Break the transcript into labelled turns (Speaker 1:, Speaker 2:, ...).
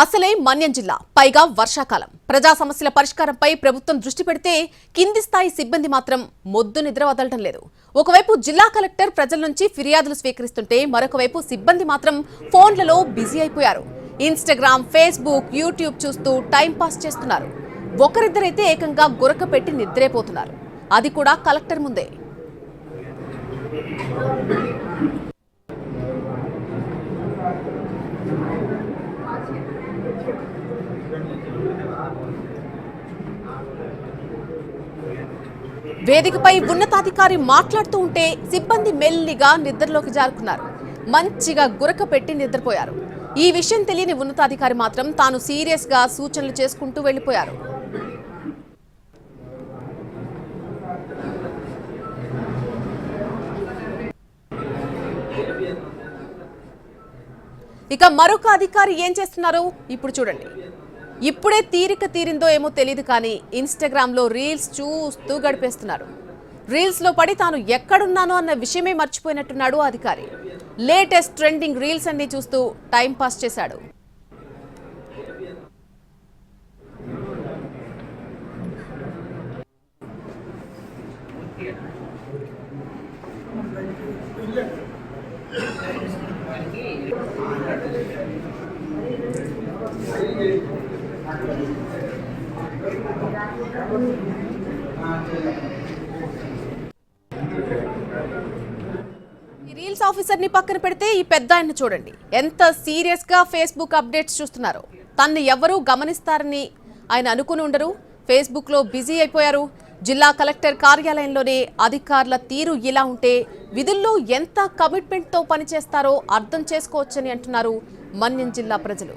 Speaker 1: అసలే మన్యం జిల్లా పైగా వర్షాకాలం. ప్రజా సమస్యల పరిష్కారంపై ప్రభుత్వం దృష్టి పెడితే కింది స్థాయి సిబ్బంది మాత్రం మొద్దు నిద్ర వదలటం లేదు. ఒకవైపు జిల్లా కలెక్టర్ ప్రజల నుంచి ఫిర్యాదులు స్వీకరిస్తుంటే మరొక వైపు సిబ్బంది మాత్రం ఫోన్లలో బిజీ అయిపోయారు. ఇన్స్టాగ్రామ్ ఫేస్బుక్ యూట్యూబ్ చూస్తూ టైంపాస్ చేస్తున్నారు. ఒకరిద్దరైతే ఏకంగా గురక పెట్టి నిద్రైపోతున్నారు. అది కూడా కలెక్టర్ ముందే. వేదికపై ఉన్నతాధికారి మాట్లాడుతూ ఉంటే సిబ్బంది మెల్లిగా నిద్రలోకి జారుకున్నారు. మంచిగా గురక పెట్టి నిద్రపోయారు. ఈ విషయం తెలియని ఉన్నతాధికారి మాత్రం తాను సీరియస్గా సూచనలు చేసుకుంటూ వెళ్ళిపోయారు ఇక మరొక అధికారి ఏం చేస్తున్నారు? ఇప్పుడు చూడండి. ఇప్పుడే తీరిక తీరిందో ఏమో తెలియదు కానీ ఇన్స్టాగ్రామ్లో రీల్స్ చూస్తూ గడిపేస్తున్నారు. రీల్స్లో పడి తాను ఎక్కడున్నానో అన్న విషయమే మర్చిపోయినట్టున్నాడు అధికారి. లేటెస్ట్ ట్రెండింగ్ రీల్స్ అన్ని చూస్తూ టైం పాస్ చేశాడు. ఈ రీల్స్ ఆఫీసర్ని పక్కన పెడితే ఈ పెద్ద ఆయన చూడండి. ఎంత సీరియస్గా ఫేస్బుక్ అప్డేట్స్ చూస్తున్నారో. తన్ను ఎవరూ గమనిస్తారని ఆయన అనుకుని ఉండరు. ఫేస్బుక్లో బిజీ అయిపోయారు. జిల్లా కలెక్టర్ కార్యాలయంలోనే అధికారుల తీరు ఇలా ఉంటే విధుల్లో ఎంత కమిట్మెంట్తో పనిచేస్తారో అర్థం చేసుకోవచ్చని అంటున్నారు మన్యం జిల్లా ప్రజలు.